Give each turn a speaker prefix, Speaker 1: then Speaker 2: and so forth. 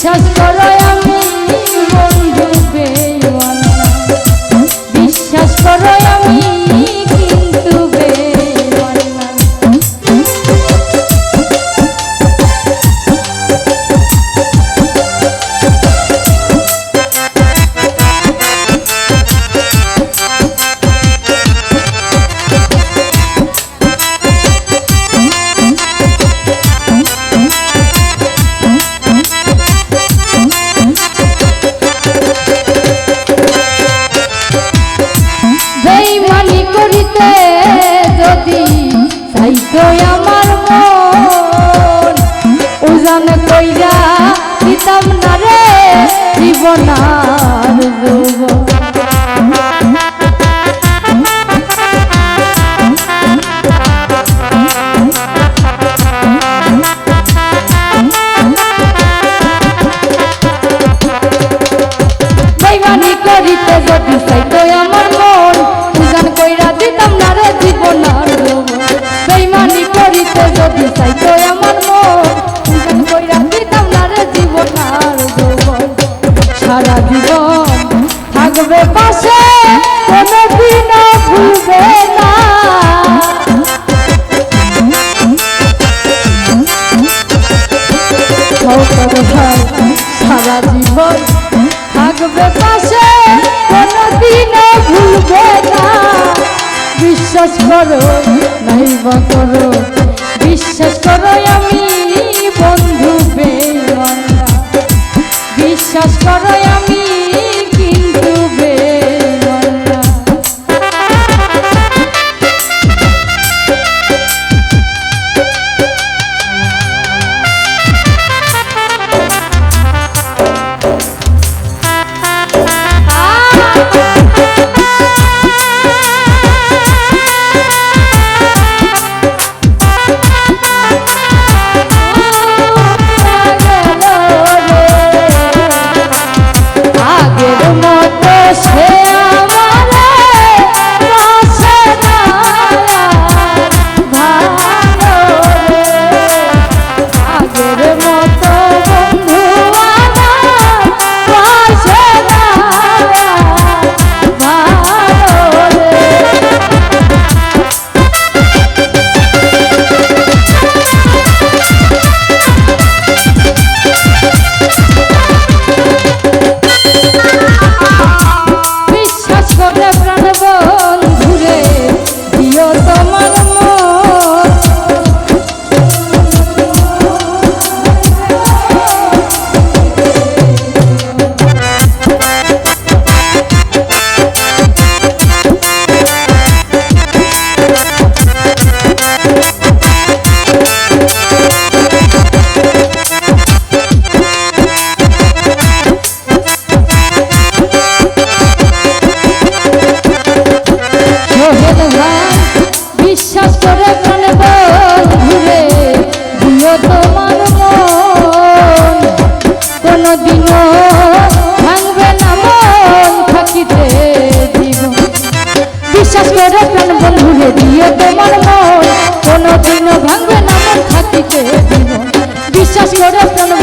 Speaker 1: Tell সোনার জীবন থাকবে পাশে, কোনদিনও ভুলবে না। সারা জীবন থাকবে পাশে, কোনদিনও ভুলবে না। বিশ্বাস করো, নাই বা